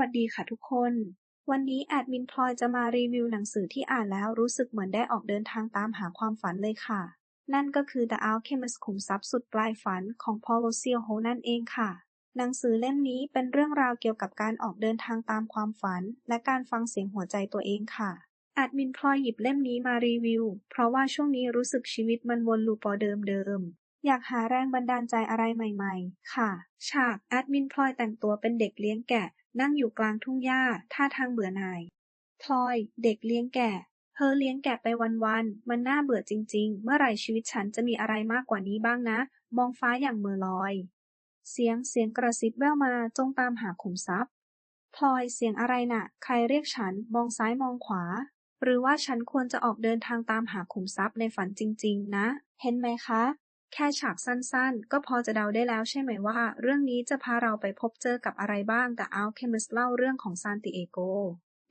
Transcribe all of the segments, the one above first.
วัสดีค่ะทุกคน วันนี้แอดมินพลอยจะมารีวิวหนังสือที่อ่านแล้วรู้สึกเหมือนได้ออกเดินทางตามหาความฝันเลยค่ะ นั่นก็คือ The Alchemist ขุมทรัพย์สุดปลายฝันของ Paulo Coelho นั่นเองค่ะ หนังสือเล่มนี้เป็นเรื่องราวเกี่ยวกับการออกเดินทางตามความฝัน และการฟังเสียงหัวใจตัวเองค่ะแอดมินพลอยหยิบเล่มนี้มารีวิว เพราะว่าช่วงนี้รู้สึกชีวิตมันวนลูปอเดิมๆ อยากหาแรงบันดาลใจอะไรใหม่ๆ ค่ะ ฉากแอดมินพลอยแต่งตัวเป็นเด็กเลี้ยงแกะ นั่งอยู่กลางทุ่งหญ้าท่าทางเบื่อหน่าย พลอย เด็กเลี้ยงแกะ เธอเลี้ยงแกะไปวันๆ มันน่าเบื่อจริงๆ เมื่อไหร่ชีวิตฉันจะมีอะไรมากกว่านี้บ้างนะ มองฟ้าอย่างเมื่อลอย เสียงเสียงกระซิบแว่วมาจงตามหาขุมทรัพย์ พลอยเสียงอะไรน่ะ ใครเรียกฉัน มองซ้ายมองขวา หรือว่าฉันควรจะออกเดินทางตามหาขุมทรัพย์ในฝันจริง ๆ นะ เห็นไหมคะ แค่ฉากสั้นๆ ก็พอจะเดาได้แล้วใช่ไหมว่า เรื่องนี้จะพาเราไปพบเจอกับอะไรบ้างแต่อัลเคมิสเล่าเรื่องของซานติเอโก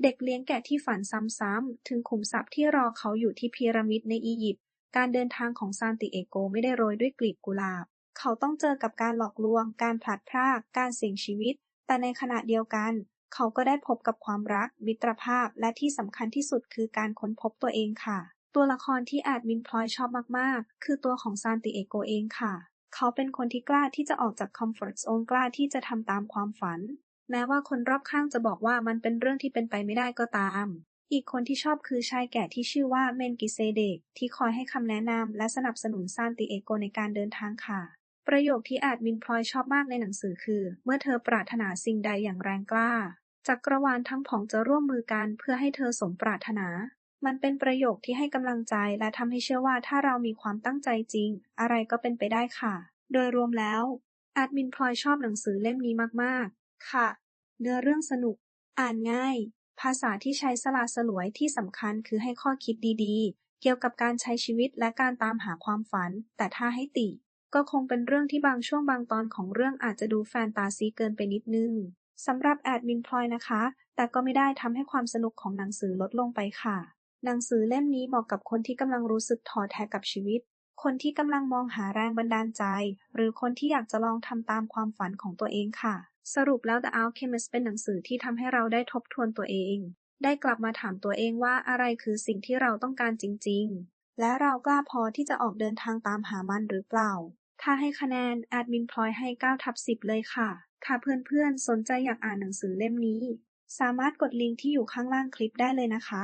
เด็กเลี้ยงแกะที่ฝันซ้ำๆ ถึงขุมทรัพย์ที่รอเขาอยู่ที่พีระมิดในอียิปต์ การเดินทางของซานติเอโกไม่ได้โรยด้วยกลีบกุหลาบ เขาต้องเจอกับการหลอกลวง การพลัดพราก การเสี่ยงชีวิต แต่ในขณะเดียวกัน เขาก็ได้พบกับความรัก มิตรภาพ และที่สำคัญที่สุดคือการค้นพบตัวเองค่ะ ตัวละครที่แอดมินพลอยชอบมากๆ คือตัวของซานติเอโกเองค่ะ เขาเป็นคนที่กล้าที่จะออกจากคอมฟอร์ตโซนกล้าที่จะทำตามความฝัน แม้ว่าคนรอบข้างจะบอกว่ามันเป็นเรื่องที่เป็นไปไม่ได้ก็ตาม อีกคนที่ชอบคือชายแก่ที่ชื่อว่าเมนกิเซเดกที่คอยให้คำแนะนำและสนับสนุนซานติเอโกในการเดินทางค่ะ ประโยคที่แอดมินพลอยชอบมากในหนังสือคือ เมื่อเธอปรารถนาสิ่งใดอย่างแรงกล้าจักรวาลทั้งผองจะร่วมมือกันเพื่อให้เธอสมปรารถนา มันเป็นประโยคที่ให้กำลังใจและทำให้เชื่อว่าถ้าเรามีความตั้งใจจริง อะไรก็เป็นไปได้ค่ะ โดยรวมแล้ว แอดมินพลอยชอบหนังสือเล่มนี้มากๆ ค่ะ เนื้อเรื่องสนุก อ่านง่าย ภาษาที่ใช้สลาสลวยที่สำคัญคือให้ข้อคิดดีๆ เกี่ยวกับการใช้ชีวิตและการตามหาความฝัน แต่ถ้าให้ติ ก็คงเป็นเรื่องที่บางช่วงบางตอนของเรื่องอาจจะดูแฟนตาซีเกินไปนิดนึงสำหรับแอดมินพลอยนะคะ แต่ก็ไม่ได้ทำให้ความสนุกของหนังสือลดลงไปค่ะ หนังสือเล่มนี้เหมาะกับคนที่กำลังรู้สึกท้อแท้กับชีวิต คนที่กำลังมองหาแรงบันดาลใจ หรือคนที่อยากจะลองทำตามความฝันของตัวเองค่ะ สรุปแล้ว The Alchemist เป็นหนังสือที่ทำให้เราได้ทบทวนตัวเอง ได้กลับมาถามตัวเองว่าอะไรคือสิ่งที่เราต้องการจริง ๆ และเรากล้าพอที่จะออกเดินทางตามหามันหรือเปล่า ถ้าให้คะแนนแอดมินพลอยให้9ทับ10 เลยค่ะ ค่ะเพื่อนๆ สนใจอยากอ่านหนังสือเล่มนี้ สามารถกดลิงก์ที่อยู่ข้างล่างคลิปได้เลยนะคะ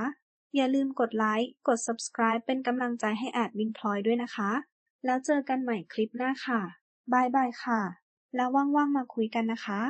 อย่าลืมกดไลค์ กด subscribe เป็นกำลังใจให้แอดมินพลอยด้วยนะคะ แล้วเจอกันใหม่คลิปหน้าค่ะ บายบายค่ะ แล้วว่างๆมาคุยกันนะคะ